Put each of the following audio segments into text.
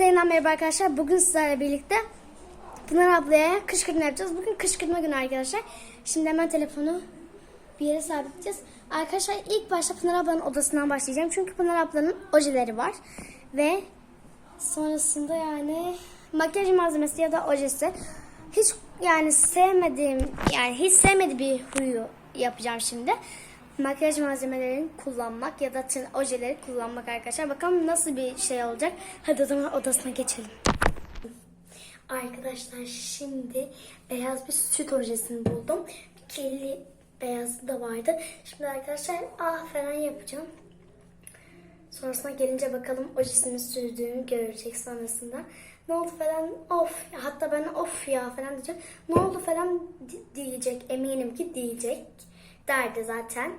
Hepinize yeniden merhaba arkadaşlar. Bugün sizlerle birlikte Pınar ablaya kışkırtma yapacağız. Bugün kışkırtma günü arkadaşlar. Şimdi hemen telefonu bir yere sabitleyeceğiz. Arkadaşlar ilk başta Pınar ablanın odasından başlayacağım. Çünkü Pınar ablanın ojeleri var. Ve sonrasında yani makyaj malzemesi ya da ojesi. Hiç yani sevmediğim yani hiç sevmediği bir huyu yapacağım şimdi. Makyaj malzemelerini kullanmak ya da tın ojeleri kullanmak arkadaşlar. Bakalım nasıl bir şey olacak. Hadi o zaman odasına geçelim. Arkadaşlar şimdi beyaz bir süt ojesini buldum. Kirli beyazı da vardı. Şimdi arkadaşlar ah falan yapacağım. Sonrasında gelince bakalım ojesini sürdüğünü görecek sonrasında. Ne oldu falan of hatta ben of ya falan diyeceğim. Ne oldu falan di- diyecek eminim ki diyecek derdi zaten.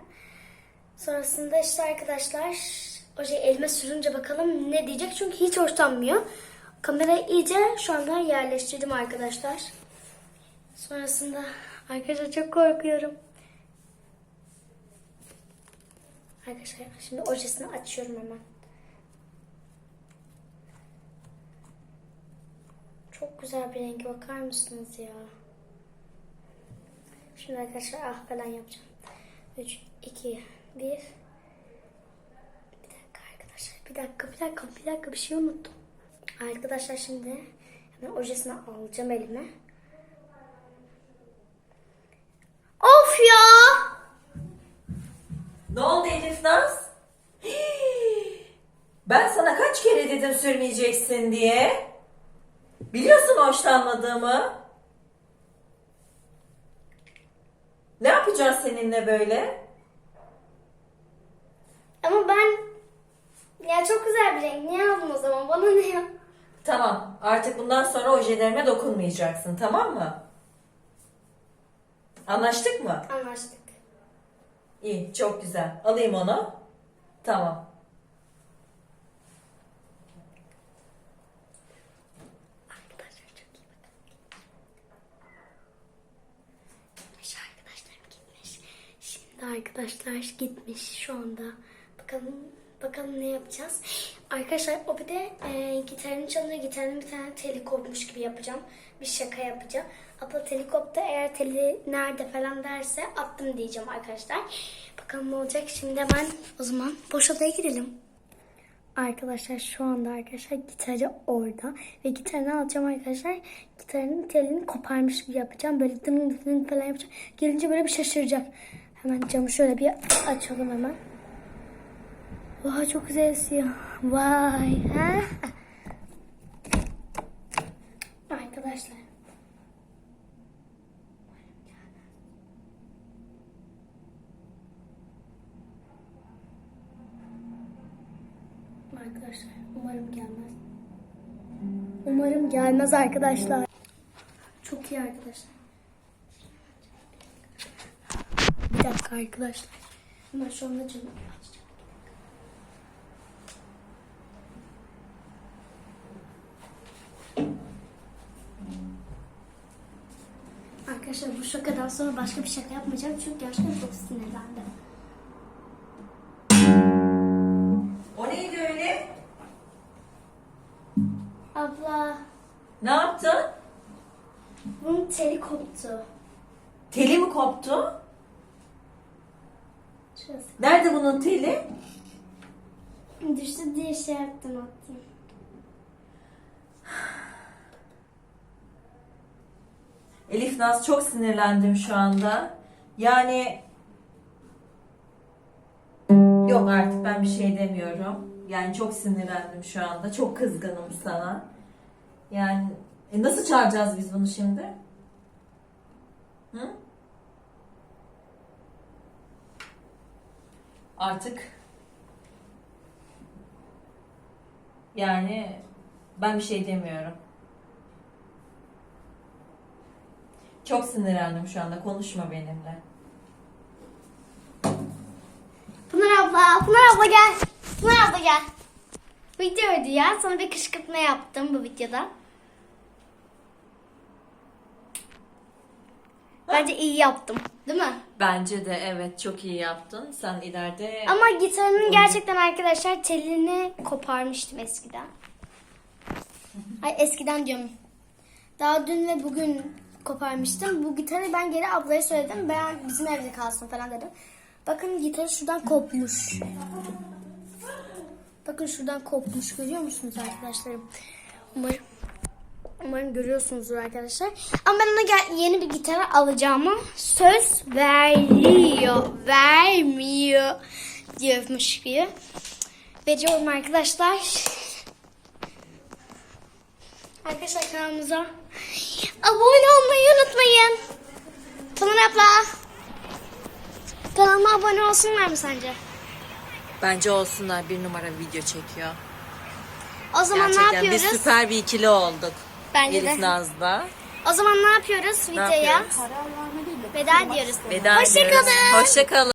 Sonrasında işte arkadaşlar oje elime sürünce bakalım ne diyecek çünkü hiç hoşlanmıyor. Kamerayı iyice şu anda yerleştirdim arkadaşlar. Sonrasında arkadaşlar çok korkuyorum. Arkadaşlar şimdi ojesini açıyorum hemen. Çok güzel bir rengi bakar mısınız ya? Şimdi arkadaşlar ah falan yapacağım. 3, 2, 1. Bir dakika arkadaşlar. Bir dakika, bir dakika, bir dakika bir şey unuttum. Arkadaşlar şimdi hemen ojesini alacağım elime. Of ya! Ne oldu Elif Naz? Ben sana kaç kere dedim sürmeyeceksin diye. Biliyorsun hoşlanmadığımı. Ne yapacağız seninle böyle? Ama ben ya çok güzel bir renk. Niye aldın o zaman? Bana ne ya? Tamam, artık bundan sonra ojelerime dokunmayacaksın, tamam mı? Anlaştık mı? Anlaştık. İyi, çok güzel. Alayım onu. Tamam. Arkadaşlar çok iyi bakın. Gitmiş arkadaşlarım gitmiş. Şimdi arkadaşlar gitmiş şu anda. Bakalım bakalım ne yapacağız. Arkadaşlar o bir de e, gitarını çalıyor. Gitarının bir tane teli kopmuş gibi yapacağım. Bir şaka yapacağım. Abla teli koptu. Eğer teli nerede falan derse attım diyeceğim arkadaşlar. Bakalım ne olacak. Şimdi hemen o zaman boş odaya gidelim. Arkadaşlar şu anda arkadaşlar gitarı orada ve gitarını alacağım arkadaşlar. Gitarın telini koparmış gibi yapacağım. Böyle dın dın falan yapacağım. Gelince böyle bir şaşıracak. Hemen camı şöyle bir açalım hemen. Vay çok güzel esiyor. Vay. Ha? Arkadaşlar. Arkadaşlar umarım gelmez. Umarım gelmez arkadaşlar. Çok iyi arkadaşlar. Bir dakika arkadaşlar. Hemen şu anda camı açacağım. Arkadaşlar bu şakadan sonra başka bir şaka yapmayacağım çünkü gerçekten çok sinirlendim. O neydi öyle? Abla Ne yaptın? bunun teli koptu. Teli mi koptu? Şurası. Nerede bunun teli? Düştü diye şey yaptım attım. Elif Naz çok sinirlendim şu anda. Yani yok artık ben bir şey demiyorum. Yani çok sinirlendim şu anda. Çok kızgınım sana. Yani e, nasıl çağıracağız biz bunu şimdi? Hı? Artık yani ben bir şey demiyorum. Çok sinirlendim şu anda. Konuşma benimle. Pınar abla, Pınar abla gel. Pınar abla gel. Videoydu ya. Sana bir kışkırtma yaptım bu videoda. Bence iyi yaptım. Değil mi? Bence de evet çok iyi yaptın. Sen ileride Ama gitarının gerçekten arkadaşlar telini koparmıştım eskiden. Ay eskiden diyorum. Daha dün ve bugün koparmıştım. Bu gitarı ben geri ablaya söyledim. Ben bizim evde kalsın falan dedim. Bakın gitarı şuradan kopmuş. Bakın şuradan kopmuş. Görüyor musunuz arkadaşlarım? Umarım, umarım görüyorsunuzdur arkadaşlar. Ama ben ona yeni bir gitar alacağıma söz veriyor. Vermiyor diyormuş gibi. Veriyorum arkadaşlar. Arkadaşlar kanalımıza abone olmayı unutmayın. Tamam abla. Kanalıma abone olsunlar mı sence? Bence olsunlar bir numara video çekiyor. O zaman ne Gerçekten biz yapıyoruz? süper bir ikili olduk. Bence de. Elif Naz'la. O zaman ne yapıyoruz videoya? yapıyoruz? Veda ediyoruz. Veda. Hoşçakalın. Hoşçakalın.